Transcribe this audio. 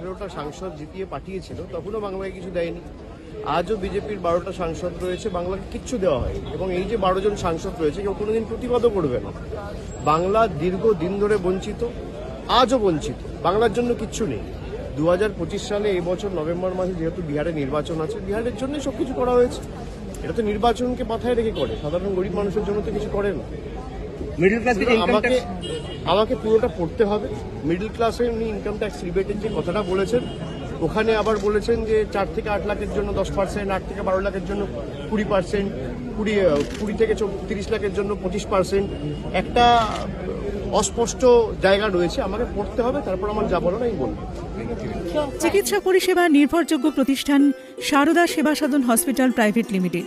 বারোটা সাংসদ জিতিয়ে পাঠিয়েছিল, তখনও বাংলাকে কিছু দেয়নি। আজও বিজেপির বারোটা সাংসদ রয়েছে, বাংলাকে কিচ্ছু দেওয়া হয়নি। এবং এই যে বারো জন সাংসদ রয়েছে, কেউ কোনোদিন প্রতিবাদও করবে না। বাংলা দীর্ঘ দিন ধরে বঞ্চিত, আজও বঞ্চিত। বাংলার জন্য কিচ্ছু নেই। দু হাজার পঁচিশ সালে এই বছর নভেম্বর মাসে যেহেতু বিহারে নির্বাচন আছে, বিহারের জন্যই সব কিছু করা হয়েছে। এটা তো নির্বাচনকে মাথায় রেখে করে। সাধারণ গরিব মানুষের জন্য তো কিছু করে না। মিডল ক্লাস ইনকাম আমাকে আমাকে পুরোটা পড়তে হবে। মিডল ক্লাসে উনি ইনকাম ট্যাক্স রিবেটের যে কথাটা বলেছেন ওখানে আবার বলেছেন যে চার থেকে আট লাখের জন্য দশ পার্সেন্ট আট থেকে বারো লাখের জন্য কুড়ি পার্সেন্ট কুড়ি কুড়ি থেকে তিরিশ লাখের জন্য পঁচিশ পার্সেন্ট একটা অস্পষ্ট জায়গা রয়েছে আমাকে পড়তে হবে তারপর আমার যা বলার আমি বলব। চিকিৎসা পরিষেবা নির্ভরযোগ্য প্রতিষ্ঠান Sarada Seva Sadan hospital private limited.